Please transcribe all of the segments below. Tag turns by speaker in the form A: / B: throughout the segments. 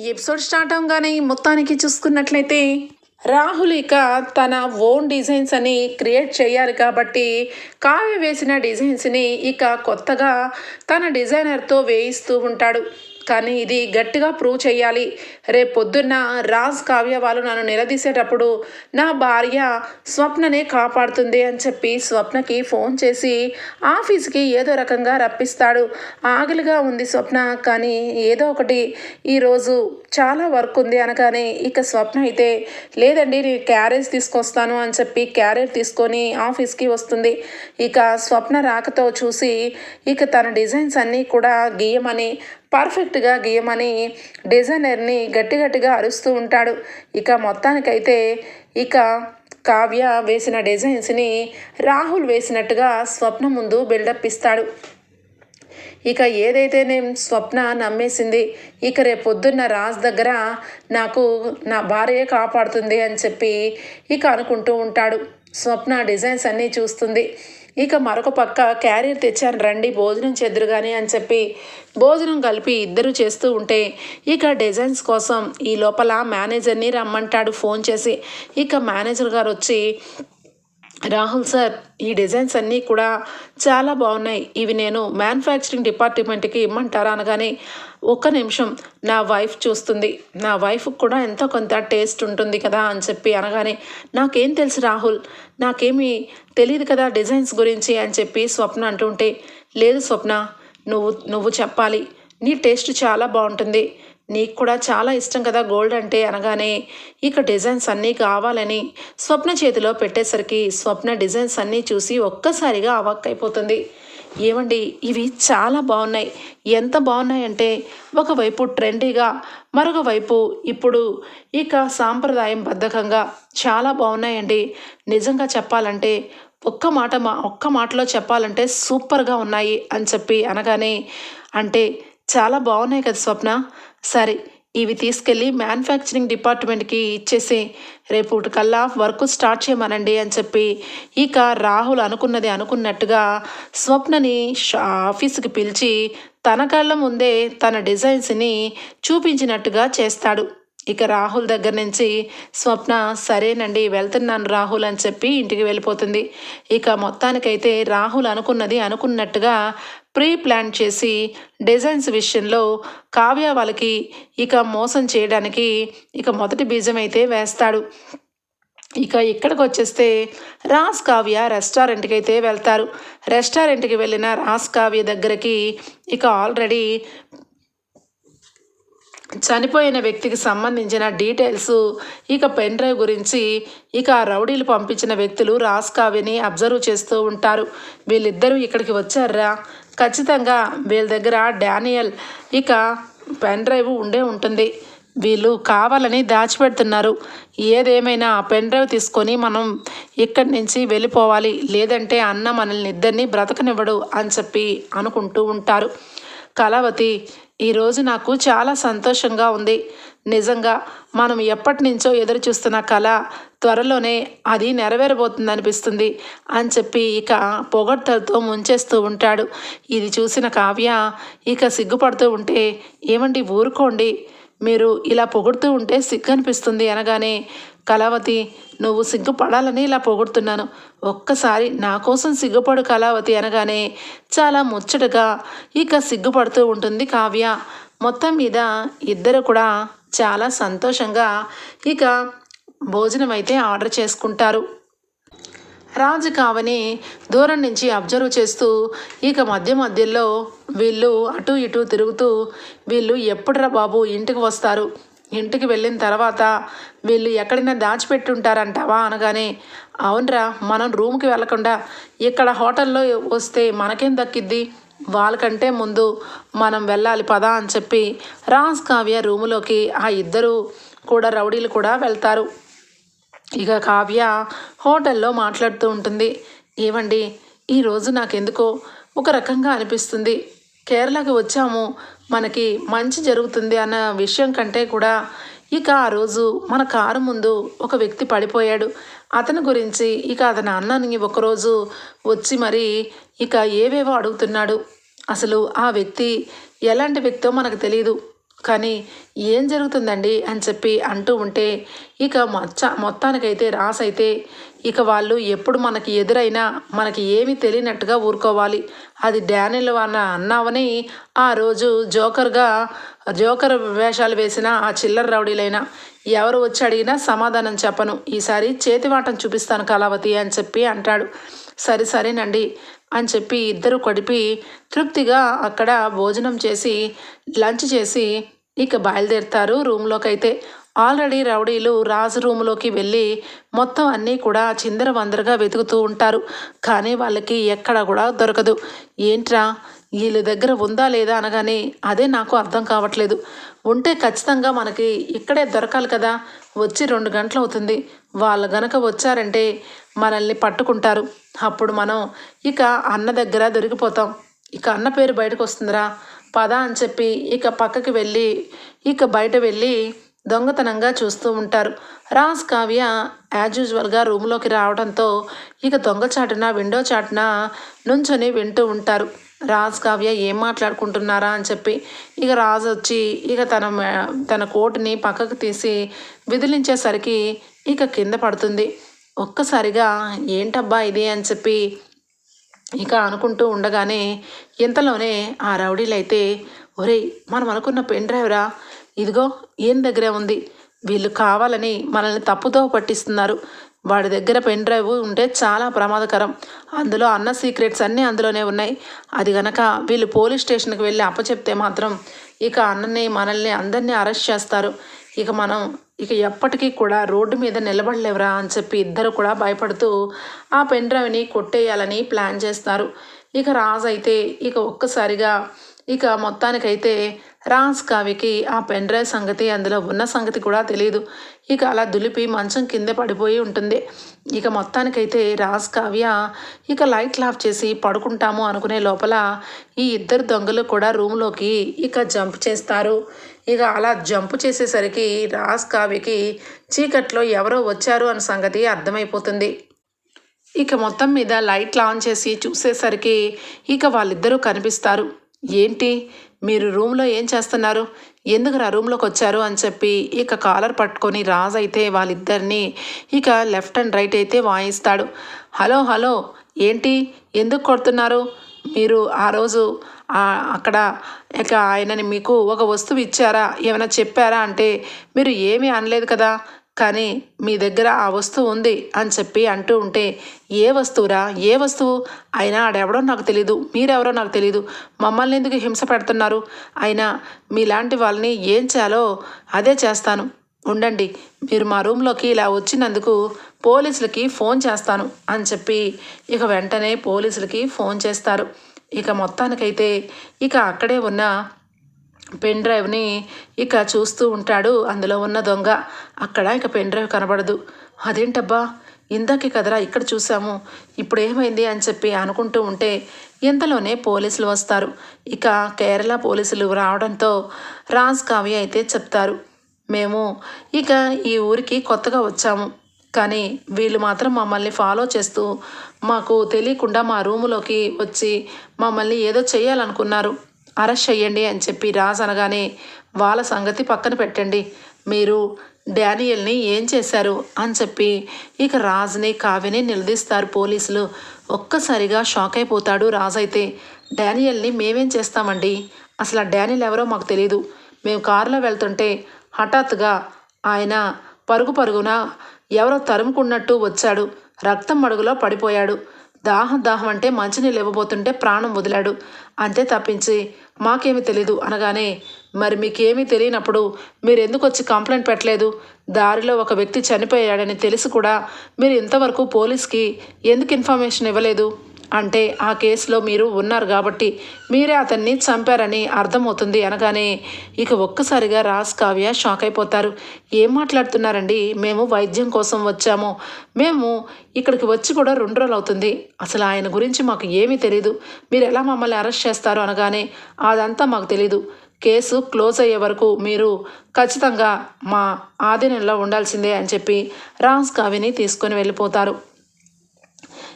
A: ఈ episode start అవగానే మొత్తానికి చూసుకున్నట్లయితే రాహుల్ ఇక తన ఓన్ డిజైన్స్ అని క్రియేట్ చేయాలి కాబట్టి కావ్య వేసిన డిజైన్స్ని ఇక కొత్తగా తన డిజైనర్తో వేయిస్తూ ఉంటాడు. కానీ ఇది గట్టిగా ప్రూవ్ చేయాలి. రేపు పొద్దున్న రాజ్ కావ్య వాళ్ళు నన్ను నిలదీసేటప్పుడు నా భార్య స్వప్ననే కాపాడుతుంది అని చెప్పి స్వప్నకి ఫోన్ చేసి ఆఫీస్కి ఏదో రకంగా రప్పిస్తాడు. ఆకలిగా ఉంది స్వప్న కానీ ఏదో ఒకటి ఈరోజు చాలా వర్క్ ఉంది అనగానే ఇక స్వప్న అయితే లేదండి నేను క్యారేజ్ తీసుకొస్తాను అని చెప్పి క్యారేజ్ తీసుకొని ఆఫీస్కి వస్తుంది. ఇక స్వప్న రాకతో చూసి ఇక తన డిజైన్స్ అన్నీ కూడా గీయమని పర్ఫెక్ట్గా గీయమని డిజైనర్ని గట్టి గట్టిగా అరుస్తూ ఉంటాడు. ఇక మొత్తానికైతే ఇక కావ్య వేసిన డిజైన్స్ని రాహుల్ వేసినట్టుగా స్వప్న ముందు బిల్డప్ ఇస్తాడు. ఇక ఏదైతే నేను స్వప్న నమ్మేసింది. ఇక రేపు పొద్దున్న రాజ్ దగ్గర నాకు నా భార్యే కాపాడుతుంది అని చెప్పి ఇక అనుకుంటూ ఉంటాడు. స్వప్న డిజైన్స్ అన్నీ చూస్తుంది. ఇక మరొక పక్క క్యారియర్ తెచ్చాను రండి భోజనం చెద్దురు కానీ అని చెప్పి భోజనం కలిపి ఇద్దరు చేస్తూ ఉంటే ఇక డిజైన్స్ కోసం ఈ లోపల మేనేజర్ని రమ్మంటాడు ఫోన్ చేసి. ఇక మేనేజర్ గారు వచ్చి రాహుల్ సార్ ఈ డిజైన్స్ అన్నీ కూడా చాలా బాగున్నాయి. ఇవి నేను మ్యానుఫ్యాక్చరింగ్ డిపార్ట్మెంట్కి ఇమ్మంటారా అనగానే ఒక్క నిమిషం నా వైఫ్ చూస్తుంది. నా వైఫ్కి కూడా ఎంతో కొంత టేస్ట్ ఉంటుంది కదా అని చెప్పి అనగానే నాకేం తెలుసు రాహుల్ నాకేమీ తెలియదు కదా డిజైన్స్ గురించి అని చెప్పి స్వప్న అంటుంటే లేదు స్వప్న నువ్వు నువ్వు చెప్పాలి. నీ టేస్ట్ చాలా బాగుంటుంది. నీకు కూడా చాలా ఇష్టం కదా గోల్డ్ అంటే అనగానే ఇక డిజైన్స్ అన్నీ కావాలని స్వప్న చేతిలో పెట్టేసరికి స్వప్న డిజైన్స్ అన్నీ చూసి ఒక్కసారిగా అవక్కైపోతుంది ఏమండి ఇవి చాలా బాగున్నాయి. ఎంత బాగున్నాయంటే ఒకవైపు ట్రెండీగా మరొక వైపు ఇప్పుడు ఇక సాంప్రదాయం బద్ధకంగా చాలా బాగున్నాయండి. నిజంగా చెప్పాలంటే ఒక్క మాట మా ఒక్క మాటలో చెప్పాలంటే సూపర్గా ఉన్నాయి అని చెప్పి అనగానే అంటే చాలా బాగున్నాయి కదా స్వప్న. సరే ఇవి తీసుకెళ్ళి మ్యానుఫ్యాక్చరింగ్ డిపార్ట్మెంట్కి ఇచ్చేసి. రేపు కల్లా వర్క్ స్టార్ట్ చేయమనండి అని చెప్పి ఇక రాహుల్ అనుకున్నది అనుకున్నట్టుగా స్వప్నని ఆఫీస్కి పిలిచి తన కళ్ళ ముందే తన డిజైన్స్ని చూపించినట్టుగా చేస్తాడు. ఇక రాహుల్ దగ్గర నుంచి స్వప్న సరేనండి వెళ్తున్నాను రాహుల్ అని చెప్పి ఇంటికి వెళ్ళిపోతుంది. ఇక మొత్తానికైతే రాహుల్ అనుకున్నది అనుకున్నట్టుగా ప్రీ ప్లాన్ చేసి డిజైన్స్ విషయంలో కావ్య వాళ్ళకి ఇక మోసం చేయడానికి ఇక మొదటి బీజం అయితే వేస్తాడు. ఇక ఇక్కడికి వచ్చేస్తే రాస్ కావ్య రెస్టారెంట్కి అయితే వెళ్తారు. రెస్టారెంట్కి వెళ్ళిన రాస్ కావ్య దగ్గరికి ఇక ఆల్రెడీ చనిపోయిన వ్యక్తికి సంబంధించిన డీటెయిల్స్ ఇక పెన్ డ్రైవ్ గురించి ఇక రౌడీలు పంపించిన వ్యక్తులు రాస్ కావ్యని అబ్జర్వ్ చేస్తూ ఉంటారు. వీళ్ళిద్దరూ ఇక్కడికి వచ్చారా? ఖచ్చితంగా వీళ్ళ దగ్గర డానియల్ ఇక పెన్ డ్రైవ్ ఉండే ఉంటుంది. వీళ్ళు కావాలని దాచిపెడుతున్నారు. ఏదేమైనా పెన్ డ్రైవ్ తీసుకొని మనం ఇక్కడి నుంచి వెళ్ళిపోవాలి. లేదంటే అన్న మనల్ని ఇద్దరిని బ్రతకనివ్వడు అని చెప్పి అనుకుంటూ ఉంటారు. కళావతి ఈరోజు నాకు చాలా సంతోషంగా ఉంది. నిజంగా మనం ఎప్పటి నుంచో ఎదురు చూస్తున్న కళ త్వరలోనే అది నెరవేరబోతుంది అనిపిస్తుంది అని చెప్పి ఇక పొగడ్తలతో ముంచేస్తూ ఉంటాడు. ఇది చూసిన కావ్య ఇక సిగ్గుపడుతూ ఉంటే ఏమండి ఊరుకోండి. మీరు ఇలా పొగుడుతూ ఉంటే సిగ్గు అనిపిస్తుంది అనగానే కళావతి నువ్వు సిగ్గుపడాలని ఇలా పొగుడుతున్నాను. ఒక్కసారి నా కోసం సిగ్గుపడు కళావతి అనగానే చాలా ముచ్చటగా ఇక సిగ్గుపడుతూ ఉంటుంది కావ్య. మొత్తం మీద ఇద్దరు కూడా చాలా సంతోషంగా ఇక భోజనం అయితే ఆర్డర్ చేసుకుంటారు. రాజు కావని దూరం నుంచి అబ్జర్వ్ చేస్తూ ఇక మధ్య మధ్యలో వీళ్ళు అటు ఇటు తిరుగుతూ వీళ్ళు ఎప్పుడురా బాబు ఇంటికి వస్తారు? ఇంటికి వెళ్ళిన తర్వాత వీళ్ళు ఎక్కడైనా దాచిపెట్టుంటారంటావా అనగానే అవునరా మనం రూమ్కి వెళ్ళకుండా ఇక్కడ హోటల్లో వస్తే మనకేం దక్కిద్ది? వాళ్ళకంటే ముందు మనం వెళ్ళాలి పదా అని చెప్పి రాజ్ కావ్య రూములోకి ఆ ఇద్దరు కూడా రౌడీలు కూడా వెళ్తారు. ఇక కావ్య హోటల్లో మాట్లాడుతూ ఉంటుంది. ఏవండి ఈరోజు నాకెందుకో ఒక రకంగా అనిపిస్తుంది. కేరళకి వచ్చాము. మనకి మంచి జరుగుతుంది అన్న విషయం కంటే కూడా ఇక ఆ రోజు మన కారు ముందు ఒక వ్యక్తి పడిపోయాడు. అతని గురించి ఇక అతని అన్నని ఒకరోజు వచ్చి మరి ఇక ఏవేవో అడుగుతున్నాడు. అసలు ఆ వ్యక్తి ఎలాంటి వ్యక్తో మనకు తెలియదు కానీ ఏం జరుగుతుందండి అని చెప్పి అంటూ ఉంటే ఇక మొచ్చ మొత్తానికైతే రాసైతే ఇక వాళ్ళు ఎప్పుడు మనకి ఎదురైనా మనకి ఏమీ తెలియనట్టుగా ఊరుకోవాలి. అది డానిల్ అన్న అన్నావని ఆ రోజు జోకర్గా జోకర్ వేషాలు వేసిన ఆ చిల్లర రౌడీలైనా ఎవరు వచ్చి అడిగినా సమాధానం చెప్పను. ఈసారి చేతివాటం చూపిస్తాను కళావతి అని చెప్పి అంటాడు. సరే సరేనండి అని చెప్పి ఇద్దరు కడిపి తృప్తిగా అక్కడ భోజనం చేసి లంచ్ చేసి ఇక బయలుదేరుతారు రూమ్లోకి అయితే ఆల్రెడీ రౌడీలు రాజు రూములోకి వెళ్ళి మొత్తం అన్నీ కూడా చిందర వందరగా వెతుకుతూ ఉంటారు. కానీ వాళ్ళకి ఎక్కడ కూడా దొరకదు. ఏంట్రా? వీళ్ళ దగ్గర ఉందా లేదా అనగానే అదే నాకు అర్థం కావట్లేదు. ఉంటే ఖచ్చితంగా మనకి ఇక్కడే దొరకాలి కదా. వచ్చి రెండు గంటలు అవుతుంది. వాళ్ళు గనక వచ్చారంటే మనల్ని పట్టుకుంటారు. అప్పుడు మనం ఇక అన్న దగ్గర దొరికిపోతాం. ఇక అన్న పేరు బయటకు వస్తుందిరా. పద అని చెప్పి ఇక పక్కకి వెళ్ళి ఇక బయట వెళ్ళి దొంగతనంగా చూస్తూ ఉంటారు. రాజ్ కావ్య యాజ్ యూజువల్గా రూమ్లోకి రావడంతో ఇక దొంగచాటున విండో చాటున నుంచొని వింటూ ఉంటారు. రాజ్ కావ్య ఏం మాట్లాడుకుంటున్నారా అని చెప్పి ఇక రాజు వచ్చి ఇక తన తన కోటుని పక్కకు తీసి విదిలించేసరికి ఇక కింద పడుతుంది. ఒక్కసారిగా ఏంటబ్బా ఇది? అని చెప్పి ఇక అనుకుంటూ ఉండగానే ఇంతలోనే ఆ రౌడీలు అయితే మనం అనుకున్న పెన్ డ్రైవరా? ఇదిగో ఏం దగ్గరే ఉంది? వీళ్ళు కావాలని మనల్ని తప్పుతో పట్టిస్తున్నారు. వాడి దగ్గర పెన్ డ్రైవ్ ఉంటే చాలా ప్రమాదకరం. అందులో అన్న సీక్రెట్స్ అన్నీ అందులోనే ఉన్నాయి. అది గనక వీళ్ళు పోలీస్ స్టేషన్కి వెళ్ళి అప్పచెప్తే మాత్రం ఇక అన్నని మనల్ని అందరినీ అరెస్ట్ చేస్తారు. ఇక మనం ఇక ఎప్పటికీ కూడా రోడ్డు మీద నిలబడలేవరా అని చెప్పి ఇద్దరు కూడా భయపడుతూ ఆ పెన్ డ్రైవ్ని కొట్టేయాలని ప్లాన్ చేస్తారు. ఇక రాజు అయితే ఇక ఒక్కసారిగా ఇక మొత్తానికైతే రాజ్ కావికి ఆ పెన్ డ్రైవ్ సంగతి అందులో ఉన్న సంగతి కూడా తెలియదు ఇక అలా దులిపి మంచం కింద పడిపోయి ఉంటుంది. ఇక మొత్తానికైతే రాజ్ కావ్య ఇక లైట్లు ఆఫ్ చేసి పడుకుంటాము అనుకునే లోపల ఈ ఇద్దరు దొంగలు కూడా రూమ్లోకి ఇక జంప్ చేస్తారు. ఇక అలా జంప్ చేసేసరికి రాజ్ కావ్యకి చీకట్లో ఎవరో వచ్చారు అన్న సంగతి అర్థమైపోతుంది. ఇక మొత్తం మీద లైట్లు ఆన్ చేసి చూసేసరికి ఇక వాళ్ళిద్దరూ కనిపిస్తారు. ఏంటి? మీరు రూమ్లో ఏం చేస్తున్నారు? ఎందుకు నా రూమ్లోకి వచ్చారు అని చెప్పి ఇక కాలర్ పట్టుకొని రాజ్ అయితే వాళ్ళిద్దరిని ఇక లెఫ్ట్ అండ్ రైట్ అయితే వాయిస్తాడు. హలో హలో ఏంటి? ఎందుకు కొడుతున్నారు? మీరు ఆ రోజు అక్కడ ఇక ఆయనని మీకు ఒక వస్తువు ఇచ్చారా? ఏమైనా చెప్పారా? అంటే మీరు ఏమీ అనలేదు కదా? కానీ మీ దగ్గర ఆ వస్తువు ఉంది అని చెప్పి అంటూ ఉంటే ఏ వస్తువురా? ఏ వస్తువు? అయినా ఆడెవడో నాకు తెలీదు మీరెవరో నాకు తెలీదు. మమ్మల్ని ఎందుకు హింస పెడుతున్నారు? అయినా మీలాంటి వాళ్ళని ఏం చేయాలో అదే చేస్తాను. ఉండండి మీరు మా రూమ్లోకి ఇలా వచ్చినందుకు పోలీసులకి ఫోన్ చేస్తాను అని చెప్పి ఇక వెంటనే పోలీసులకి ఫోన్ చేస్తారు. ఇక మొత్తానికైతే ఇక అక్కడే ఉన్న పెన్ డ్రైవ్ని ఇక చూస్తూ ఉంటాడు. అందులో ఉన్న దొంగ. అక్కడ ఇక పెన్ డ్రైవ్ కనబడదు. అదేంటబ్బా? ఇందాకే కదరా ఇక్కడ చూసాము ఇప్పుడు ఏమైంది? అని చెప్పి అనుకుంటూ ఉంటే ఇంతలోనే పోలీసులు వస్తారు. ఇక కేరళ పోలీసులు రావడంతో రాజ్ కావ్య అయితే చెప్తారు. మేము ఇక ఈ ఊరికి కొత్తగా వచ్చాము. కానీ వీళ్ళు మాత్రం మమ్మల్ని ఫాలో చేస్తూ మాకు తెలియకుండా మా రూములోకి వచ్చి మమ్మల్ని ఏదో చేయాలనుకున్నారు అరెస్ట్ చేయండి అని చెప్పి రాజ్ అనగానే వాళ్ళ సంగతి పక్కన పెట్టండి. మీరు డానియల్ని ఏం చేశారు అని చెప్పి ఇక రాజ్ని కావ్యని నిలదీస్తారు పోలీసులు. ఒక్కసారిగా షాక్ అయిపోతాడు రాజ్ అయితే. డానియల్ని మేమేం చేస్తామండి? అసలు ఆ డానియల్ ఎవరో మాకు తెలియదు మేము కారులో వెళ్తుంటే హఠాత్తుగా ఆయన పరుగు పరుగున ఎవరో తరుముకున్నట్టు వచ్చాడు. రక్తం మడుగులో పడిపోయాడు. దాహం దాహం అంటే మంచినీళ్ళు ఇవ్వబోతుంటే ప్రాణం వదిలాడు. అంతే తప్పించి మాకేమీ తెలీదు అనగానే మరి మీకేమీ తెలియనప్పుడు మీరు ఎందుకు వచ్చి కంప్లైంట్ పెట్టలేదు? దారిలో ఒక వ్యక్తి చనిపోయాడని తెలిసి కూడా మీరు ఇంతవరకు పోలీస్కి ఎందుకు ఇన్ఫర్మేషన్ ఇవ్వలేదు? అంటే ఆ కేసులో మీరు ఉన్నారు కాబట్టి మీరే అతన్ని చంపారని అర్థమవుతుంది అనగానే ఇక ఒక్కసారిగా రాజ్ కావ్య షాక్ అయిపోతారు. ఏం మాట్లాడుతున్నారండి? మేము వైద్యం కోసం వచ్చాము. మేము ఇక్కడికి వచ్చి కూడా రెండు రోజులు అవుతుంది. అసలు ఆయన గురించి మాకు ఏమీ తెలియదు మీరు ఎలా మమ్మల్ని అరెస్ట్ చేస్తారు అనగానే అదంతా మాకు తెలీదు. కేసు క్లోజ్ అయ్యే వరకు మీరు ఖచ్చితంగా మా ఆధీనంలో ఉండాల్సిందే అని చెప్పి రాజ్ కావ్యని తీసుకొని వెళ్ళిపోతారు.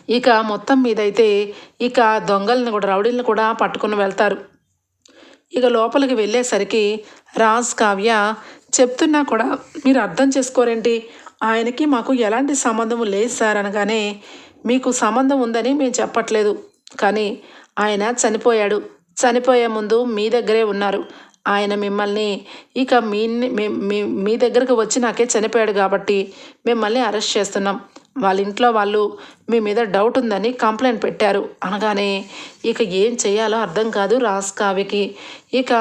A: ఇక మొత్తం మీదైతే ఇక దొంగల్ని కూడా రౌడీలను కూడా పట్టుకుని వెళ్తారు. ఇక లోపలికి వెళ్ళేసరికి రాజ్ కావ్య చెప్తున్నా కూడా మీరు అర్థం చేసుకోరేంటి? ఆయనకి మాకు ఎలాంటి సంబంధం లేదు సార్ అనగానే మీకు సంబంధం ఉందని మేము చెప్పట్లేదు. కానీ ఆయన చనిపోయాడు. చనిపోయే ముందు మీ దగ్గరే ఉన్నారు. ఆయన మిమ్మల్ని ఇక మీ మీ మీ దగ్గరకు వచ్చి నాకే చనిపోయాడు కాబట్టి మిమ్మల్ని అరెస్ట్ చేస్తున్నాం. వాళ్ళ ఇంట్లో వాళ్ళు మీ మీద డౌట్ ఉందని కంప్లైంట్ పెట్టారు. అనగానే ఇక ఏం చేయాలో అర్థం కాదు రాస్ కావ్యకి. ఇక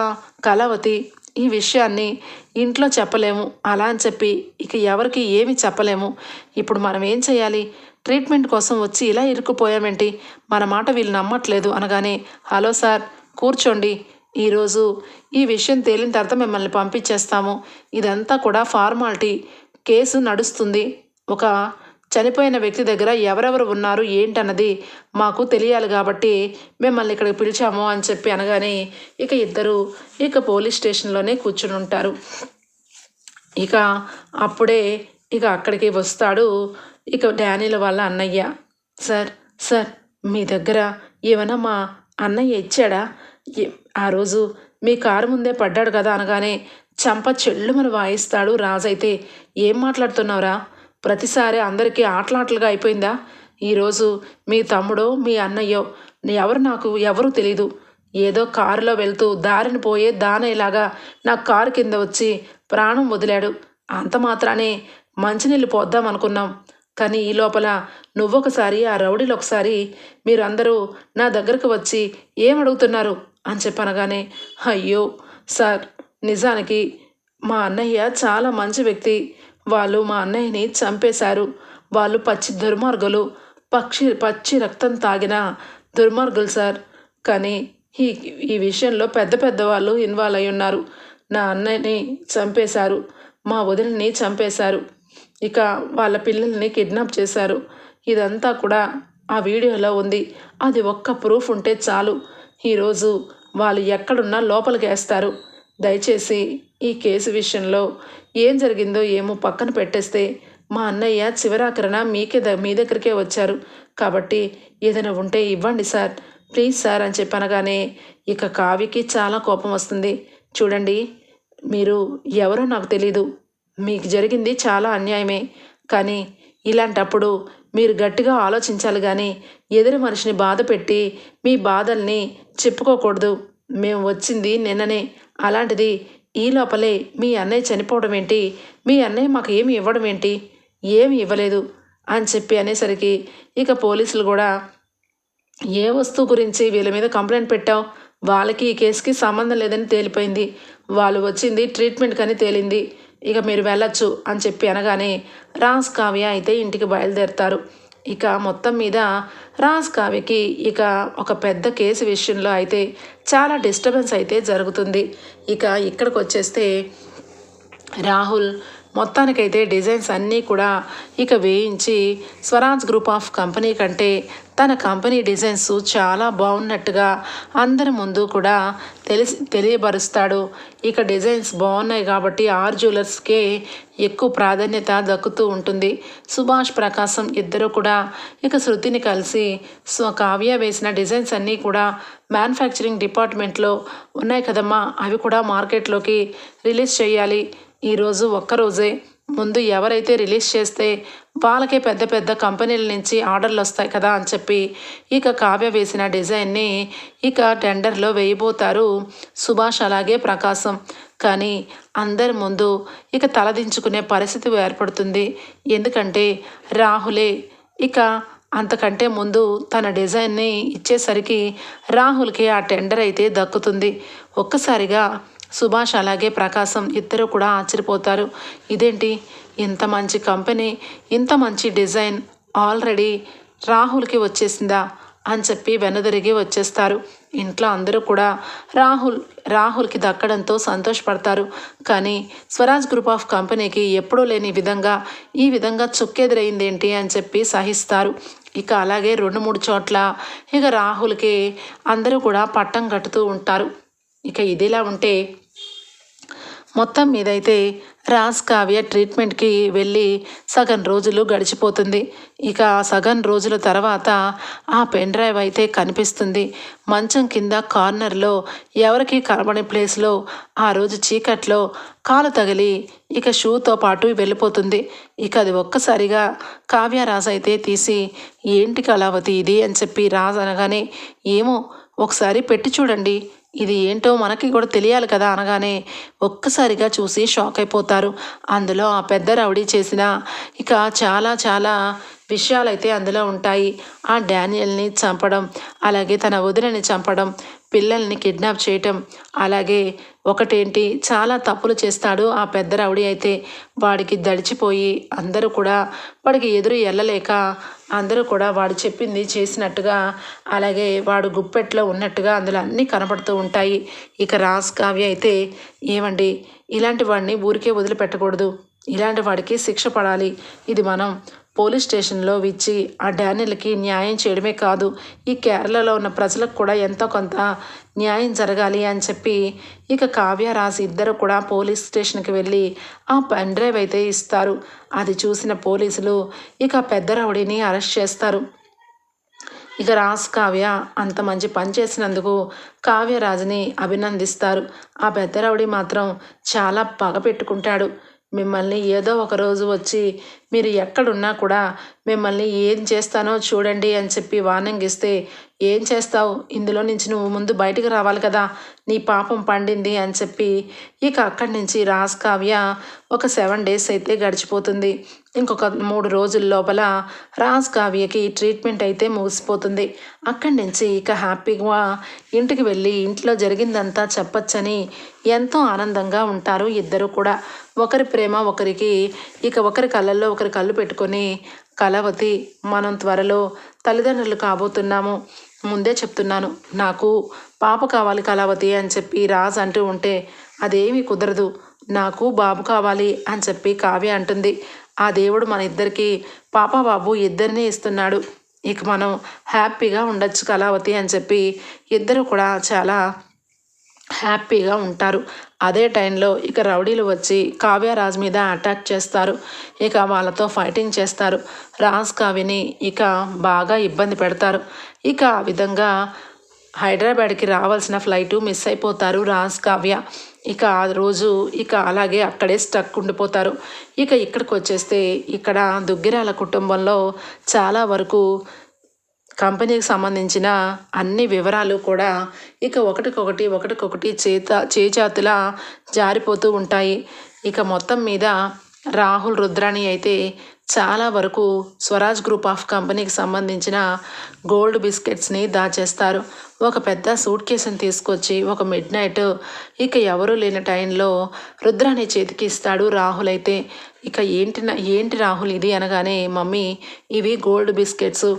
A: కళావతి ఈ విషయాన్ని ఇంట్లో చెప్పలేము అలా అని చెప్పి ఇక ఎవరికి ఏమి చెప్పలేము. ఇప్పుడు మనం ఏం చేయాలి? ట్రీట్మెంట్ కోసం వచ్చి ఇలా ఇరుక్కుపోయామేంటి? మన మాట వీళ్ళు నమ్మట్లేదు అనగానే హలో సార్ కూర్చోండి. ఈరోజు ఈ విషయం తేలిన తర్వాత మిమ్మల్ని పంపించేస్తాము. ఇదంతా కూడా ఫార్మాలిటీ కేసు నడుస్తుంది. ఒక చనిపోయిన వ్యక్తి దగ్గర ఎవరెవరు ఉన్నారు ఏంటన్నది మాకు తెలియాలి కాబట్టి మిమ్మల్ని ఇక్కడికి పిలిచాము అని చెప్పి అనగానే ఇక ఇద్దరు ఇక పోలీస్ స్టేషన్లోనే కూర్చుని ఉంటారు. ఇక అప్పుడే ఇక అక్కడికి వస్తాడు ఇక డానీల వాళ్ళ అన్నయ్య. సార్ సార్ మీ దగ్గర ఏమైనా మా అన్నయ్య ఇచ్చాడా? ఆ రోజు మీ కారు ముందే పడ్డాడు కదా అనగానే చంప చెల్లుమని వాయిస్తాడు రాజైతే ఏం మాట్లాడుతున్నావురా? ప్రతిసారి అందరికీ ఆటలాటలుగా అయిపోయిందా? ఈరోజు మీ తమ్ముడో మీ అన్నయ్యో ఎవరు నాకు ఎవరు తెలీదు. ఏదో కారులో వెళ్తూ దారిని పోయే దానేలాగా నా కారు కింద వచ్చి ప్రాణం వదిలాడు. అంత మాత్రానే మంచినీళ్ళు పోద్దాం అనుకున్నాం. కానీ ఈ లోపల నువ్వొకసారి ఆ రౌడీలు ఒకసారి మీరందరూ నా దగ్గరకు వచ్చి ఏం అడుగుతున్నారు అని చెప్పనగానే అయ్యో సార్ నిజానికి మా అన్నయ్య చాలా మంచి వ్యక్తి. వాళ్ళు మా అన్నయ్యని చంపేశారు. వాళ్ళు పచ్చి దుర్మార్గులు. పక్షి పచ్చి రక్తం తాగిన దుర్మార్గులు సార్. కానీ ఈ ఈ విషయంలో పెద్ద పెద్ద వాళ్ళు ఇన్వాల్వ్ అయి ఉన్నారు. నా అన్నయ్యని చంపేశారు. మా వదిలిని చంపేశారు. ఇక వాళ్ళ పిల్లల్ని కిడ్నాప్ చేశారు. ఇదంతా కూడా ఆ వీడియోలో ఉంది. అది ఒక్క ప్రూఫ్ ఉంటే చాలు. ఈరోజు వాళ్ళు ఎక్కడున్నా లోపలికి వేస్తారు. దయచేసి ఈ కేసు విషయంలో ఏం జరిగిందో ఏమో పక్కన పెట్టేస్తే మా అన్నయ్య చివరాకరణ మీకే ద మీ దగ్గరికే వచ్చారు. కాబట్టి ఏదైనా ఉంటే ఇవ్వండి సార్. ప్లీజ్ సార్ అని చెప్పనగానే ఇక కావికి చాలా కోపం వస్తుంది. చూడండి మీరు ఎవరో నాకు తెలీదు. మీకు జరిగింది చాలా అన్యాయమే. కానీ ఇలాంటప్పుడు మీరు గట్టిగా ఆలోచించాలి కానీ ఎదురు మనిషిని బాధ పెట్టి మీ బాధల్ని చెప్పుకోకూడదు. మేము వచ్చింది నిన్ననే. అలాంటిది ఈ లోపలే మీ అన్నయ్య చనిపోవడం ఏంటి? మీ అన్నయ్య మాకు ఏమి ఇవ్వడం ఏంటి? ఏమి ఇవ్వలేదు అని చెప్పి అనేసరికి ఇక పోలీసులు కూడా ఏ వస్తువు గురించి వీళ్ళ మీద కంప్లైంట్ పెట్టావు? వాళ్ళకి ఈ కేసుకి సంబంధం లేదని తేలిపోయింది. వాళ్ళు వచ్చింది ట్రీట్మెంట్ కానీ తేలింది. ఇక మీరు వెళ్ళొచ్చు అని చెప్పి అనగానే రాజ్ కావ్య అయితే ఇంటికి బయలుదేరుతారు. ఇక మొత్తం మీద రాజ్ కావ్యకి ఇక ఒక పెద్ద కేసు విషయంలో అయితే చాలా డిస్టర్బెన్స్ అయితే జరుగుతుంది. ఇక ఇక్కడికి వచ్చేస్తే రాహుల్ మొత్తానికైతే డిజైన్స్ అన్నీ కూడా ఇక వేయించి స్వరాజ్ గ్రూప్ ఆఫ్ కంపెనీ కంటే తన కంపెనీ డిజైన్స్ చాలా బాగున్నట్టుగా అందరి ముందు కూడా తెలిసి తెలియబరుస్తాడు. ఇక డిజైన్స్ బాగున్నాయి కాబట్టి ఆర్ జ్యువెలర్స్కే ఎక్కువ ప్రాధాన్యత దక్కుతూ ఉంటుంది. సుభాష్ ప్రకాశం ఇద్దరు కూడా ఇక శృతిని కలిసి స్వ కావ్య వేసిన డిజైన్స్ అన్నీ కూడా మ్యానుఫ్యాక్చరింగ్ డిపార్ట్మెంట్లో ఉన్నాయి కదమ్మా. అవి కూడా మార్కెట్లోకి రిలీజ్ చేయాలి. ఈరోజు ఒక్కరోజే. ముందు ఎవరైతే రిలీజ్ చేస్తే వాళ్ళకే పెద్ద పెద్ద కంపెనీల నుంచి ఆర్డర్లు వస్తాయి కదా అని చెప్పి ఇక కావ్య వేసిన డిజైన్ని ఇక టెండర్లో వేయబోతారు సుభాష్ అలాగే ప్రకాశం. కానీ అందరి ముందు ఇక తలదించుకునే పరిస్థితి ఏర్పడుతుంది. ఎందుకంటే రాహులే ఇక అంతకంటే ముందు తన డిజైన్ని ఇచ్చేసరికి రాహుల్కి ఆ టెండర్ అయితే దక్కుతుంది. ఒక్కసారిగా సుభాష్ అలాగే ప్రకాశం ఇద్దరు కూడా ఆశ్చర్యపోతారు. ఇదేంటి? ఇంత మంచి కంపెనీ ఇంత మంచి డిజైన్ ఆల్రెడీ రాహుల్కి వచ్చేసిందా అని చెప్పి వెనుదిరిగి వచ్చేస్తారు. ఇంట్లో అందరూ కూడా రాహుల్ రాహుల్కి దక్కడంతో సంతోషపడతారు. కానీ స్వరాజ్ గ్రూప్ ఆఫ్ కంపెనీకి ఎప్పుడూ లేని విధంగా ఈ విధంగా చుక్కెదురైంది ఏంటి అని చెప్పి సహిస్తారు. ఇక అలాగే రెండు మూడు చోట్ల ఇక రాహుల్కి అందరూ కూడా పట్టం కట్టుతూ ఉంటారు. ఇక ఇదిలా ఉంటే మొత్తం మీదైతే రాజ్ కావ్య ట్రీట్మెంట్కి వెళ్ళి సగం రోజులు గడిచిపోతుంది. ఇక సగం రోజుల తర్వాత ఆ పెన్ డ్రైవ్ అయితే కనిపిస్తుంది. మంచం కింద కార్నర్లో ఎవరికి కనబడే ప్లేస్లో ఆ రోజు చీకట్లో కాలు తగిలి ఇక షూతో పాటు వెళ్ళిపోతుంది. ఇక అది ఒక్కసారిగా కావ్య రాజు అయితే తీసి ఏంటి కళావతి ఇది? అని చెప్పి రాజు అనగానే ఏమో ఒకసారి పెట్టి చూడండి. ఇది ఏంటో మనకి కూడా తెలియాలి కదా అనగానే ఒక్కసారిగా చూసి షాక్ అయిపోతారు. అందులో ఆ పెద్ద రౌడీ చేసిన ఇక చాలా చాలా విషయాలైతే అందులో ఉంటాయి. ఆ డానియల్ని చంపడం అలాగే తన వదినని చంపడం పిల్లల్ని కిడ్నాప్ చేయటం అలాగే ఒకటేంటి? చాలా తప్పులు చేస్తాడు. ఆ పెద్ద రౌడీ అయితే వాడికి దడిచిపోయి అందరూ కూడా వాడికి ఎదురు వెళ్ళలేక అందరూ కూడా వాడు చెప్పింది చేసినట్టుగా అలాగే వాడు గుప్పెట్లో ఉన్నట్టుగా అందులో అన్నీ కనపడుతూ ఉంటాయి. ఇక రాజ్ కావ్య అయితే ఏమండి? ఇలాంటి వాడిని ఊరికే వదిలిపెట్టకూడదు. ఇలాంటి వాడికి శిక్ష పడాలి. ఇది మనం పోలీస్ స్టేషన్లో ఇచ్చి ఆ డానియల్కి న్యాయం చేయడమే కాదు ఈ కేరళలో ఉన్న ప్రజలకు కూడా ఎంతో కొంత న్యాయం జరగాలి అని చెప్పి ఇక కావ్య రాసి ఇద్దరు కూడా పోలీస్ స్టేషన్కి వెళ్ళి ఆ పెన్ డ్రైవ్ అయితే ఇస్తారు. అది చూసిన పోలీసులు ఇక పెద్ద రౌడీని అరెస్ట్ చేస్తారు. ఇక రాజ్ కావ్య అంత మంచి పని చేసినందుకు కావ్యరాజుని అభినందిస్తారు. ఆ పెద్ద రౌడీ మాత్రం చాలా పగ పెట్టుకుంటాడు. మిమ్మల్ని ఏదో ఒక రోజు వచ్చి మీరు ఎక్కడున్నా కూడా మిమ్మల్ని ఏం చేస్తానో చూడండి అని చెప్పి వార్నింగ్ ఇస్తే ఏం చేస్తావు? ఇందులో నుంచి నువ్వు ముందు బయటకు రావాలి కదా. నీ పాపం పండింది అని చెప్పి ఇక అక్కడి నుంచి రాజ్ కావ్య ఒక సెవెన్ డేస్ అయితే గడిచిపోతుంది. ఇంకొక మూడు రోజుల లోపల రాజ్ కావ్యకి ట్రీట్మెంట్ అయితే ముగిసిపోతుంది. అక్కడి నుంచి ఇక హ్యాపీగా ఇంటికి వెళ్ళి ఇంట్లో జరిగిందంతా చెప్పచ్చని ఎంతో ఆనందంగా ఉంటారు ఇద్దరు కూడా. ఒకరి ప్రేమ ఒకరికి ఇక ఒకరి కళ్ళల్లో ఒకరి కళ్ళు పెట్టుకొని కళావతి మనం త్వరలో తల్లిదండ్రులు కాబోతున్నాము. ముందే చెప్తున్నాను నాకు పాప కావాలి కళావతి అని చెప్పి రాజ్ అంటూ ఉంటే అదేమీ కుదరదు. నాకు బాబు కావాలి అని చెప్పి కావ్య అంటుంది. ఆ దేవుడు మన ఇద్దరికి పాప బాబు ఇద్దరిని ఇస్తున్నాడు. ఇక మనం హ్యాపీగా ఉండొచ్చు కళావతి అని చెప్పి ఇద్దరు కూడా చాలా హ్యాపీగా ఉంటారు. అదే టైంలో ఇక రౌడీలు వచ్చి కావ్య రాజ్ మీద అటాక్ చేస్తారు. ఇక వాళ్ళతో ఫైటింగ్ చేస్తారు. రాజ్ కావ్యని ఇక బాగా ఇబ్బంది పెడతారు. ఇక ఆ విధంగా హైదరాబాద్కి రావాల్సిన ఫ్లైటు మిస్ అయిపోతారు రాజ్ కావ్య. ఇక ఆ రోజు ఇక అలాగే అక్కడే స్టక్ ఉండిపోతారు. ఇక ఇక్కడికి వచ్చేస్తే ఇక్కడ దుగ్గిరాల కుటుంబంలో చాలా వరకు కంపెనీకి సంబంధించిన అన్ని వివరాలు కూడా ఇక ఒకటికొకటి ఒకటికొకటి చేత చేజాతులా జారిపోతూ ఉంటాయి. ఇక మొత్తం మీద రాహుల్ రుద్రాణి అయితే చాలా వరకు స్వరాజ్ గ్రూప్ ఆఫ్ కంపెనీకి సంబంధించిన గోల్డ్ బిస్కెట్స్ని దాచేస్తారు. ఒక పెద్ద సూట్ కేసుని తీసుకొచ్చి ఒక మిడ్ నైట్ ఇక ఎవరూ లేని టైంలో రుద్రాణి చేతికి ఇస్తాడు రాహుల్ అయితే. ఇక ఏంటి ఏంటి రాహుల్ ఇది అనగానే మమ్మీ ఇవి గోల్డ్ బిస్కెట్స్.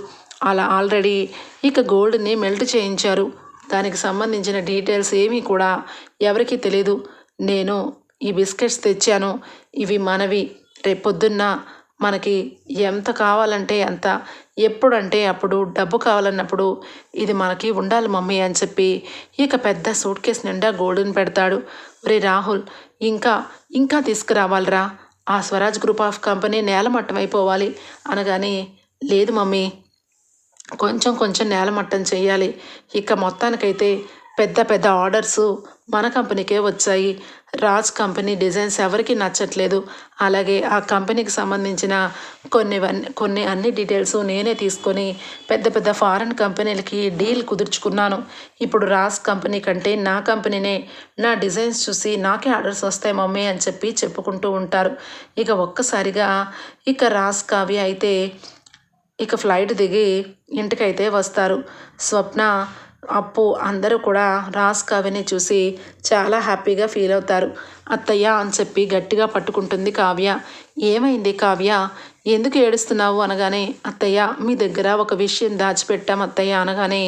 A: అలా ఆల్రెడీ ఇక గోల్డ్ని మెల్ట్ చేయించారు. దానికి సంబంధించిన డీటెయిల్స్ ఏమీ కూడా ఎవరికీ తెలియదు నేను ఈ బిస్కెట్స్ తెచ్చాను. ఇవి మనవి. రేపొద్దున్న మనకి ఎంత కావాలంటే అంత ఎప్పుడంటే అప్పుడు డబ్బు కావాలన్నప్పుడు ఇది మనకి ఉండాలి మమ్మీ అని చెప్పి ఇక పెద్ద సూట్ కేస్ నిండా గోల్డ్ని పెడతాడు. రే రాహుల్ ఇంకా ఇంకా తీసుకురావాలిరా. ఆ స్వరాజ్ గ్రూప్ ఆఫ్ కంపెనీ నేలమట్టం అయిపోవాలి అనగానే లేదు మమ్మీ కొంచెం కొంచెం నేలమట్టం చేయాలి. ఇక మొత్తానికైతే పెద్ద పెద్ద ఆర్డర్స్ మన కంపెనీకే వచ్చాయి. రాజ్ కంపెనీ డిజైన్స్ ఎవరికి నచ్చట్లేదు. అలాగే ఆ కంపెనీకి సంబంధించిన కొన్ని కొన్ని అన్ని డీటెయిల్స్ నేనే తీసుకొని పెద్ద పెద్ద ఫారెన్ కంపెనీలకి డీల్ కుదుర్చుకున్నాను. ఇప్పుడు రాజ్ కంపెనీ కంటే నా కంపెనీనే నా డిజైన్స్ చూసి నాకే ఆర్డర్స్ వస్తాయి మమ్మీ అని చెప్పి చెప్పుకుంటూ ఉంటారు. ఇక ఒక్కసారిగా ఇక రాజ్ కావ్య అయితే ఇక ఫ్లైట్ దిగి ఇంటికైతే వస్తారు. స్వప్న అప్పు అందరూ కూడా రాజ్ కావ్యని చూసి చాలా హ్యాపీగా ఫీల్ అవుతారు. అత్తయ్య అని చెప్పి గట్టిగా పట్టుకుంటుంది కావ్య. ఏమైంది కావ్య? ఎందుకు ఏడుస్తున్నావు అనగానే అత్తయ్య మీ దగ్గర ఒక విషయం దాచిపెట్టాం అత్తయ్య అనగానే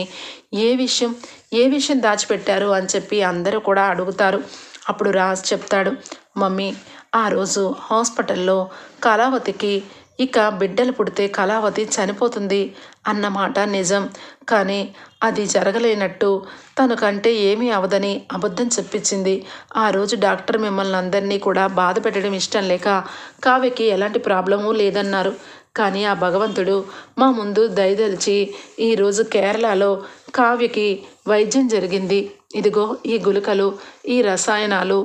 A: ఏ విషయం? ఏ విషయం దాచిపెట్టారు అని చెప్పి అందరూ కూడా అడుగుతారు. అప్పుడు రాజ్ చెప్తాడు మమ్మీ ఆ రోజు హాస్పిటల్లో కళావతికి ఇక బిడ్డలు పుడితే కళావతి చనిపోతుంది అన్నమాట నిజం. కానీ అది జరగలేనట్టు తనకంటే ఏమీ అవదని అబద్ధం చెప్పించింది. ఆ రోజు డాక్టర్ మిమ్మల్ని అందరినీ కూడా బాధ పెట్టడం ఇష్టం లేక కావ్యకి ఎలాంటి ప్రాబ్లము లేదన్నారు. కానీ ఆ భగవంతుడు మా ముందు దయదలిచి ఈరోజు కేరళలో కావ్యకి వైద్యం జరిగింది. ఇదిగో ఈ గుళికలు ఈ రసాయనాలు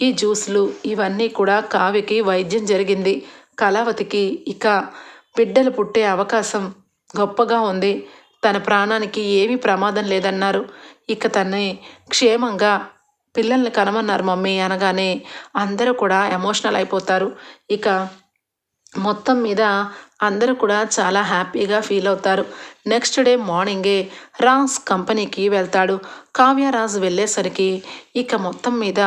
A: ఈ జ్యూస్లు ఇవన్నీ కూడా కావ్యకి వైద్యం జరిగింది. కళావతికి ఇక బిడ్డలు పుట్టే అవకాశం గొప్పగా ఉంది. తన ప్రాణానికి ఏమీ ప్రమాదం లేదన్నారు. ఇక తన్ని క్షేమంగా పిల్లల్ని కనమన్నారు మమ్మీ అనగానే అందరూ కూడా ఎమోషనల్ అయిపోతారు. ఇక మొత్తం మీద అందరూ కూడా చాలా హ్యాపీగా ఫీల్ అవుతారు. నెక్స్ట్ డే మార్నింగే రాజ్ కంపెనీకి వెళ్తాడు. కావ్యరాజ్ వెళ్ళేసరికి ఇక మొత్తం మీద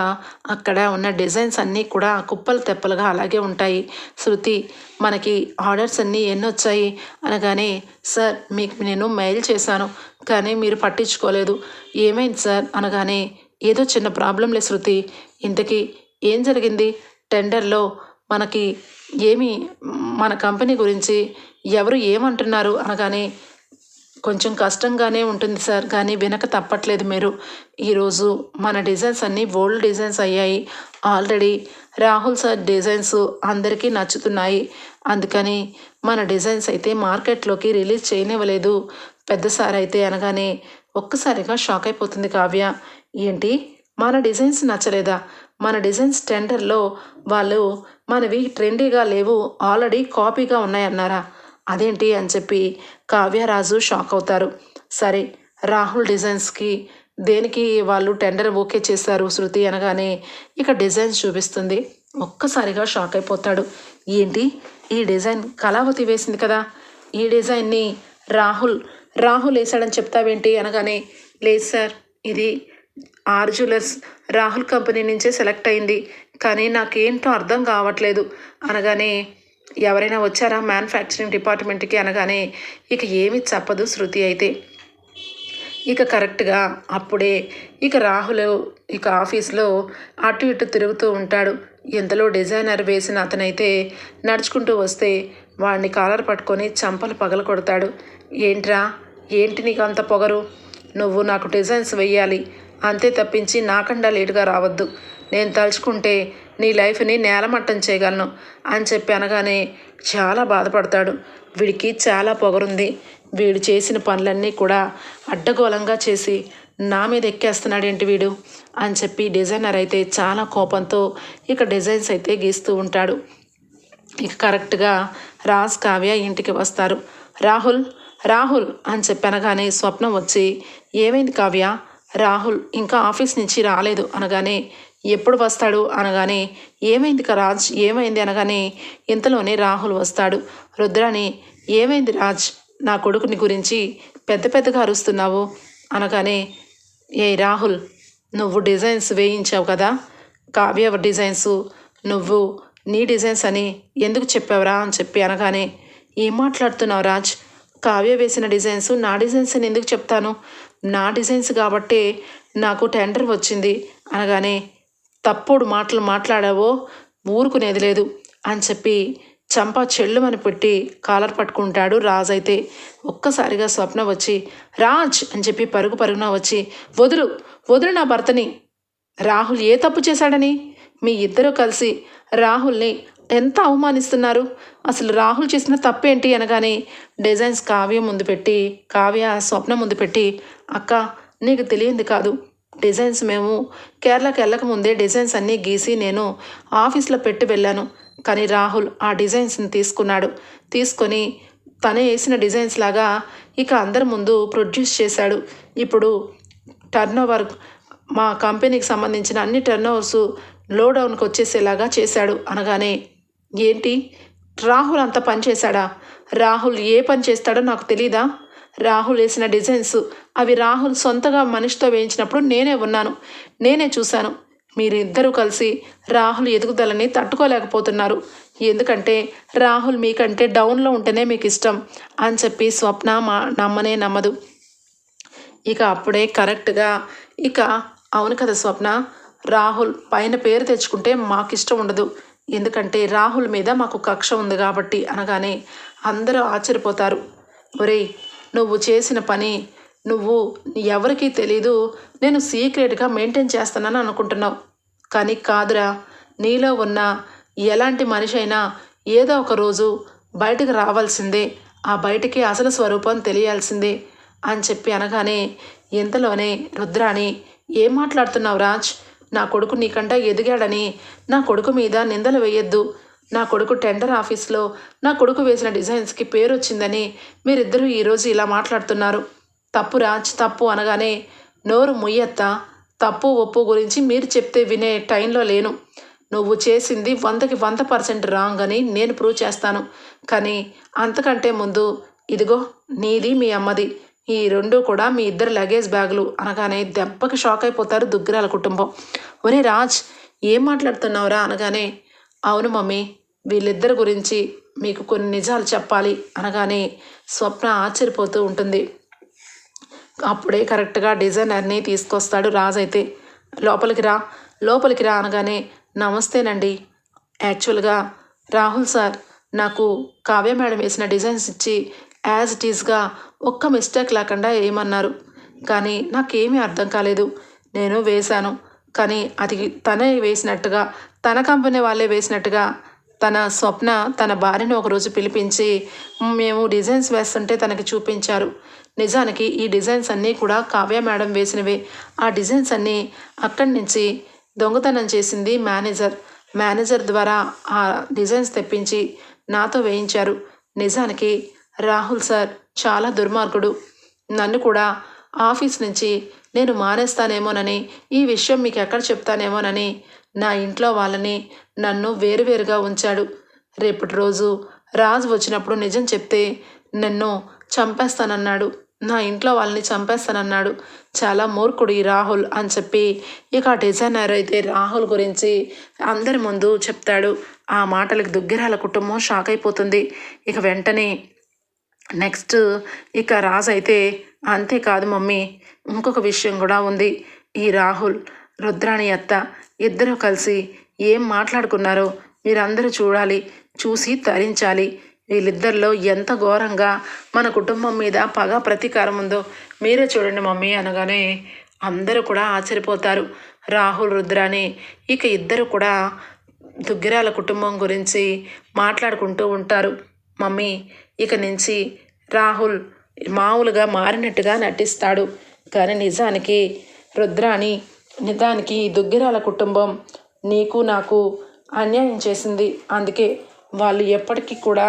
A: అక్కడ ఉన్న డిజైన్స్ అన్నీ కూడా కుప్పలు తెప్పలుగా అలాగే ఉంటాయి. శృతి మనకి ఆర్డర్స్ అన్నీ ఎన్ని వచ్చాయి అనగానే సార్ మీకు నేను మెయిల్ చేశాను కానీ మీరు పట్టించుకోలేదు. ఏమైంది సార్? అనగానే ఏదో చిన్న ప్రాబ్లంలే శృతి. ఇంతకీ ఏం జరిగింది? టెండర్లో మనకి ఏమి మన కంపెనీ గురించి ఎవరు ఏమంటున్నారు అనగానే కొంచెం కష్టంగానే ఉంటుంది సార్. కానీ వెనక తప్పట్లేదు మీరు. ఈరోజు మన డిజైన్స్ అన్నీ ఓల్డ్ డిజైన్స్ అయ్యాయి. ఆల్రెడీ రాహుల్ సార్ డిజైన్స్ అందరికీ నచ్చుతున్నాయి. అందుకని మన డిజైన్స్ అయితే మార్కెట్లోకి రిలీజ్ చేయనివ్వలేదు. పెద్ద సార్ అయితే అనగానే ఒక్కసారిగా షాక్ అయిపోతుంది కావ్య. ఏంటి? మన డిజైన్స్ నచ్చలేదా? మన డిజైన్స్ టెండర్లో వాళ్ళు మనవి ట్రెండీగా లేవు ఆల్రెడీ కాపీగా ఉన్నాయన్నారా? అదేంటి అని చెప్పి కావ్యరాజు షాక్ అవుతారు. సరే రాహుల్ డిజైన్స్కి దేనికి వాళ్ళు టెండర్ ఓకే చేశారు శృతి అనగానే ఇక డిజైన్స్ చూపిస్తుంది. ఒక్కసారిగా షాక్ అయిపోతాడు. ఏంటి? ఈ డిజైన్ కళావతి వేసింది కదా? ఈ డిజైన్ని రాహుల్ రాహుల్ వేసాడని చెప్తావేంటి అనగానే లేదు సార్ ఇది ఆర్ జ్యువెలర్స్ రాహుల్ కంపెనీ నుంచే సెలెక్ట్ అయింది. కానీ నాకేంటో అర్థం కావట్లేదు. అనగానే ఎవరైనా వచ్చారా మ్యానుఫ్యాక్చరింగ్ డిపార్ట్మెంట్కి అనగానే ఇక ఏమి చెప్పదు శృతి అయితే. ఇక కరెక్ట్గా అప్పుడే ఇక రాహుల్ ఇక ఆఫీస్లో అటు ఇటు తిరుగుతూ ఉంటాడు. ఎంతలో డిజైనర్ వేసిన అతనైతే నడుచుకుంటూ వస్తే వాడిని కాలర్ పట్టుకొని చంపలు పగల కొడతాడు. ఏంట్రా? ఏంటి నీకు అంత పొగరు? నువ్వు నాకు డిజైన్స్ వెయ్యాలి. అంతే తప్పించి నాకండా లేటుగా రావద్దు. నేను తలుచుకుంటే నీ లైఫ్ని నేలమట్టం చేయగలను అని చెప్పి అనగానే చాలా బాధపడతాడు. వీడికి చాలా పొగరుంది. వీడు చేసిన పనులన్నీ కూడా అడ్డగోలంగా చేసి నా మీద ఎక్కేస్తున్నాడేంటి వీడు అని చెప్పి డిజైనర్ అయితే చాలా కోపంతో ఇక డిజైన్స్ అయితే గీస్తూ ఉంటాడు. ఇక కరెక్ట్గా రాజ్ కావ్య ఇంటికి వస్తారు. రాహుల్ రాహుల్ అని చెప్పనగానే స్వప్నం వచ్చి ఏమైంది కావ్య? రాహుల్ ఇంకా ఆఫీస్ నుంచి రాలేదు అనగానే ఎప్పుడు వస్తాడు అనగానే ఏమైంది రాజ్ ఏమైంది అనగానే ఇంతలోనే రాహుల్ వస్తాడు. రుద్రాని ఏమైంది రాజ్ నా కొడుకుని గురించి పెద్ద పెద్దగా అరుస్తున్నావు అనగానే ఏ రాహుల్ నువ్వు డిజైన్స్ వేయించావు కదా? కావ్య డిజైన్స్? నువ్వు నీ డిజైన్స్ అని ఎందుకు చెప్పావురా అని చెప్పి అనగానే ఏం మాట్లాడుతున్నావు రాజ్? కావ్య వేసిన డిజైన్స్ నా డిజైన్స్ అని ఎందుకు చెప్తాను? నా డిజైన్స్ కాబట్టే నాకు టెండర్ వచ్చింది అనగానే తప్పుడు మాటలు మాట్లాడావో? ఊరుకునేది లేదు అని చెప్పి చంప చెల్లుమని పెట్టి కాలర్ పట్టుకుంటాడు రాజ్ అయితే. ఒక్కసారిగా స్వప్న వచ్చి రాజ్ అని చెప్పి పరుగు పరుగున వచ్చి వదులు వదులు నా భర్తని. రాహుల్ ఏ తప్పు చేశాడని? మీ ఇద్దరూ కలిసి రాహుల్ని ఎంత అవమానిస్తున్నారు? అసలు రాహుల్ చేసిన తప్పేంటి అనగానే డిజైన్స్ కావ్య ముందు పెట్టి కావ్య స్వప్న ముందు పెట్టి అక్క నీకు తెలియంది కాదు. డిజైన్స్ మేము కేరళకి వెళ్ళక ముందే డిజైన్స్ అన్నీ గీసి నేను ఆఫీస్లో పెట్టి వెళ్ళాను. కానీ రాహుల్ ఆ డిజైన్స్ని తీసుకున్నాడు. తీసుకొని తనే వేసిన డిజైన్స్ లాగా ఇక అందరి ముందు ప్రొడ్యూస్ చేశాడు. ఇప్పుడు టర్న్ ఓవర్ మా కంపెనీకి సంబంధించిన అన్ని టర్న్ ఓవర్స్ లోడౌన్కి వచ్చేసేలాగా చేశాడు అనగానే ఏంటి? రాహుల్ అంత పని చేశాడా? రాహుల్ ఏ పని చేస్తాడో నాకు తెలీదా? రాహుల్ వేసిన డిజైన్స్ అవి రాహుల్ సొంతగా మనిషితో వేయించినప్పుడు నేనే ఉన్నాను. నేనే చూశాను. మీరిద్దరూ కలిసి రాహుల్ ఎదుగుదలని తట్టుకోలేకపోతున్నారు. ఎందుకంటే రాహుల్ మీకంటే డౌన్లో ఉంటేనే మీకు ఇష్టం అని చెప్పి స్వప్న మా నమ్మనే నమ్మదు. ఇక అప్పుడే కరెక్ట్గా ఇక అవును కదా స్వప్న? రాహుల్ పైన పేరు తెచ్చుకుంటే మాకు ఇష్టం ఉండదు. ఎందుకంటే రాహుల్ మీద మాకు కక్ష ఉంది కాబట్టి అనగానే అందరూ ఆశ్చర్యపోతారు. ఒరేయ్ నువ్వు చేసిన పని నువ్వు ఎవరికీ తెలీదు నేను సీక్రెట్గా మెయింటైన్ చేస్తానని అనుకుంటున్నావు. కానీ కాదురా నీలో ఉన్న ఎలాంటి మనిషి అయినా ఏదో ఒక రోజు బయటకు రావాల్సిందే ఆ బయటికి అసలు స్వరూపం తెలియాల్సిందే అని చెప్పి అనగానే ఇంతలోనే రుద్రాణి ఏం మాట్లాడుతున్నావు రాజ్? నా కొడుకు నీకంట ఎదిగాడని నా కొడుకు మీద నిందలు వేయొద్దు. నా కొడుకు టెండర్ ఆఫీస్లో నా కొడుకు వేసిన డిజైన్స్కి పేరు వచ్చిందని మీరిద్దరూ ఈరోజు ఇలా మాట్లాడుతున్నారు. తప్పు రాజ్ తప్పు అనగానే నోరు ముయ్యత్త. తప్పు ఒప్పు గురించి మీరు చెప్తే వినే టైంలో లేను. నువ్వు చేసింది వందకి వంద పర్సెంట్ రాంగ్ అని నేను ప్రూవ్ చేస్తాను. కానీ అంతకంటే ముందు ఇదిగో నీది మీ అమ్మది. ఈ రెండు కూడా మీ ఇద్దరు లగేజ్ బ్యాగులు అనగానే దెబ్బకి షాక్ అయిపోతారు దుగ్గిరాల కుటుంబం. ఒరే రాజ్ ఏం మాట్లాడుతున్నావురా అనగానే అవును మమ్మీ వీళ్ళిద్దరి గురించి మీకు కొన్ని నిజాలు చెప్పాలి అనగానే స్వప్న ఆశ్చర్యపోతూ ఉంటుంది. అప్పుడే కరెక్ట్గా డిజైనర్ని తీసుకొస్తాడు రాజ్ అయితే. లోపలికి రా లోపలికి రా అనగానే నమస్తేనండి. యాక్చువల్గా రాహుల్ సార్ నాకు కావ్య మేడం వేసిన డిజైన్స్ ఇచ్చి యాజ్ ఇట్ ఈస్గా ఒక్క మిస్టేక్ లేకుండా ఏమన్నారు. కానీ నాకేమీ అర్థం కాలేదు. నేను వేశాను. కానీ అది తనే వేసినట్టుగా తన కంపెనీ వాళ్ళే వేసినట్టుగా తన స్వప్న తన భార్యను ఒకరోజు పిలిపించి మేము డిజైన్స్ వేస్తుంటే తనకి చూపించారు. నిజానికి ఈ డిజైన్స్ అన్నీ కూడా కావ్య మేడం వేసినవే. ఆ డిజైన్స్ అన్నీ అక్కడి నుంచి దొంగతనం చేసింది మేనేజర్. మేనేజర్ ద్వారా ఆ డిజైన్స్ తెప్పించి నాతో వేయించారు. నిజానికి రాహుల్ సార్ చాలా దుర్మార్గుడు. నన్ను కూడా ఆఫీస్ నుంచి నేను మానేస్తానేమోనని ఈ విషయం మీకు ఎక్కడ చెప్తానేమోనని నా ఇంట్లో వాళ్ళని నన్ను వేరువేరుగా ఉంచాడు. రేపటి రోజు రాజు వచ్చినప్పుడు నిజం చెప్తే నన్ను చంపేస్తానన్నాడు. నా ఇంట్లో వాళ్ళని చంపేస్తానన్నాడు. చాలా మూర్ఖుడు ఈ రాహుల్ అని చెప్పి ఇక డిజైనర్ అయితే రాహుల్ గురించి అందరి ముందు చెప్తాడు. ఆ మాటలకు దుగ్గిరాల కుటుంబం షాక్ అయిపోతుంది. ఇక వెంటనే నెక్స్ట్ ఇక రాజ్ అయితే అంతేకాదు మమ్మీ ఇంకొక విషయం కూడా ఉంది. ఈ రాహుల్ రుద్రాణి అత్త ఇద్దరూ కలిసి ఏం మాట్లాడుకున్నారో మీరందరూ చూడాలి చూసి తరించాలి. వీళ్ళిద్దరిలో ఎంత ఘోరంగా మన కుటుంబం మీద పగ ప్రతీకారం ఉందో మీరే చూడండి మమ్మీ అనగానే అందరూ కూడా ఆశ్చర్యపోతారు. రాహుల్ రుద్రాణి ఇక ఇద్దరు కూడా దుగ్గిరాల కుటుంబం గురించి మాట్లాడుకుంటూ ఉంటారు. మమ్మీ ఇక నుంచి రాహుల్ మామూలుగా మారినట్టుగా నటిస్తాడు. కానీ నిజానికి రుద్రాని నిజానికి దుగ్గిరాల కుటుంబం నీకు నాకు అన్యాయం చేసింది. అందుకే వాళ్ళు ఎప్పటికీ కూడా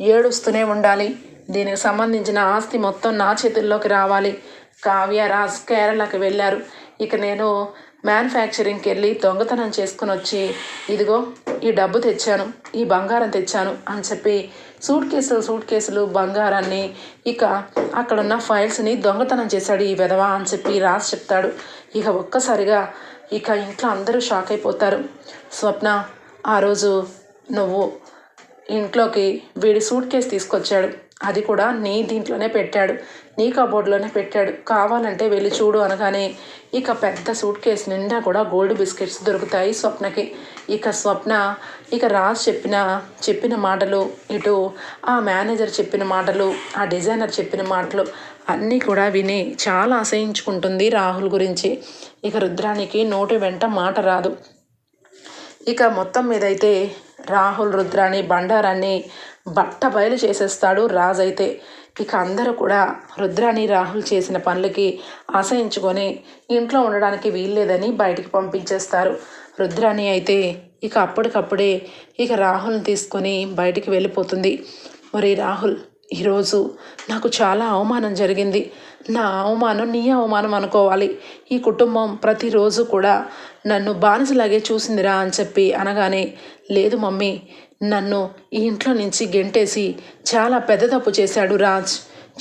A: ఏడుస్తూనే ఉండాలి. దీనికి సంబంధించిన ఆస్తి మొత్తం నా చేతుల్లోకి రావాలి. కావ్య రాజ్ కేరళకి వెళ్ళారు. ఇక నేను మ్యానుఫ్యాక్చరింగ్కి వెళ్ళి దొంగతనం చేసుకుని వచ్చి ఇదిగో ఈ డబ్బు తెచ్చాను ఈ బంగారం తెచ్చాను అని చెప్పి సూట్ కేసులు సూట్ కేసులు బంగారాన్ని ఇక అక్కడున్న ఫైల్స్ని దొంగతనం చేశాడు ఈ విధవ అని చెప్పి రాసి చెప్తాడు. ఇక ఒక్కసారిగా ఇక ఇంట్లో అందరూ షాక్ అయిపోతారు. స్వప్న ఆ రోజు నువ్వు ఇంట్లోకి వీడి సూట్ కేసు తీసుకొచ్చాడు. అది కూడా నీ దీంట్లోనే పెట్టాడు. నీ కబోర్డ్లోనే పెట్టాడు. కావాలంటే వెళ్ళి చూడు అనగానే ఇక పెద్ద సూట్ కేసు నిండా కూడా గోల్డ్ బిస్కెట్స్ దొరుకుతాయి స్వప్నకి. ఇక స్వప్న ఇక రాజ్ చెప్పిన చెప్పిన మాటలు ఇటు ఆ మేనేజర్ చెప్పిన మాటలు ఆ డిజైనర్ చెప్పిన మాటలు అన్నీ కూడా విని చాలా అసహించుకుంటుంది రాహుల్ గురించి. ఇక రుద్రానికి నోటి వెంట మాట రాదు. ఇక మొత్తం మీద అయితే రాహుల్ రుద్రాని బండారాన్ని బట్ట బయలు చేసేస్తాడు రాజ్ అయితే. ఇక అందరూ కూడా రుద్రాని రాహుల్ చేసిన పనులకి ఆశయించుకొని ఇంట్లో ఉండడానికి వీల్లేదని బయటికి పంపించేస్తారు. రుద్రాణి అయితే ఇక అప్పటికప్పుడే ఇక రాహుల్ని తీసుకొని బయటికి వెళ్ళిపోతుంది. మరి రాహుల్ ఈరోజు నాకు చాలా అవమానం జరిగింది. నా అవమానం నీ అవమానం అనుకోవాలి. ఈ కుటుంబం ప్రతిరోజు కూడా నన్ను బానిసలాగే చూసిందిరా అని చెప్పి అనగానే లేదు మమ్మీ నన్ను ఈ ఇంట్లో నుంచి గెంటేసి చాలా పెద్ద తప్పు చేశాడు రాజ్.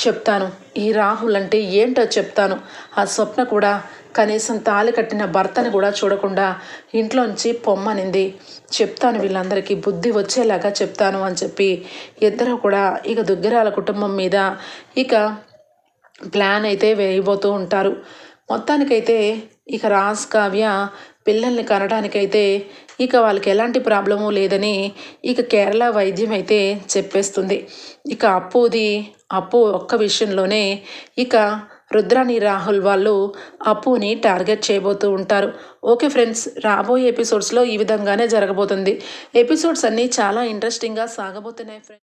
A: చెప్తాను ఈ రాహుల్ అంటే ఏంటో చెప్తాను. ఆ స్వప్న కూడా కనీసం తాళి కట్టిన భర్తని కూడా చూడకుండా ఇంట్లోంచి పొమ్మనింది చెప్తాను వీళ్ళందరికీ బుద్ధి వచ్చేలాగా చెప్తాను అని చెప్పి ఇద్దరు కూడా ఇక దుగ్గరాల కుటుంబం మీద ఇక ప్లాన్ అయితే వేయబోతూ ఉంటారు. మొత్తానికైతే ఇక రాజ్ కావ్య పిల్లల్ని కనడానికైతే ఇక వాళ్ళకి ఎలాంటి ప్రాబ్లము లేదని ఇక కేరళ వైద్యం అయితే చెప్పేస్తుంది. ఇక అప్పుది అప్పు ఒక్క విషయంలోనే ఇక రుద్రాని రాహుల్ వాళ్ళు అప్పుని టార్గెట్ చేయబోతూ ఉంటారు. ఓకే ఫ్రెండ్స్ రాబోయే ఎపిసోడ్స్లో ఈ విధంగానే జరగబోతుంది. ఎపిసోడ్స్ అన్నీ చాలా ఇంట్రెస్టింగ్గా సాగబోతున్నాయి ఫ్రెండ్స్.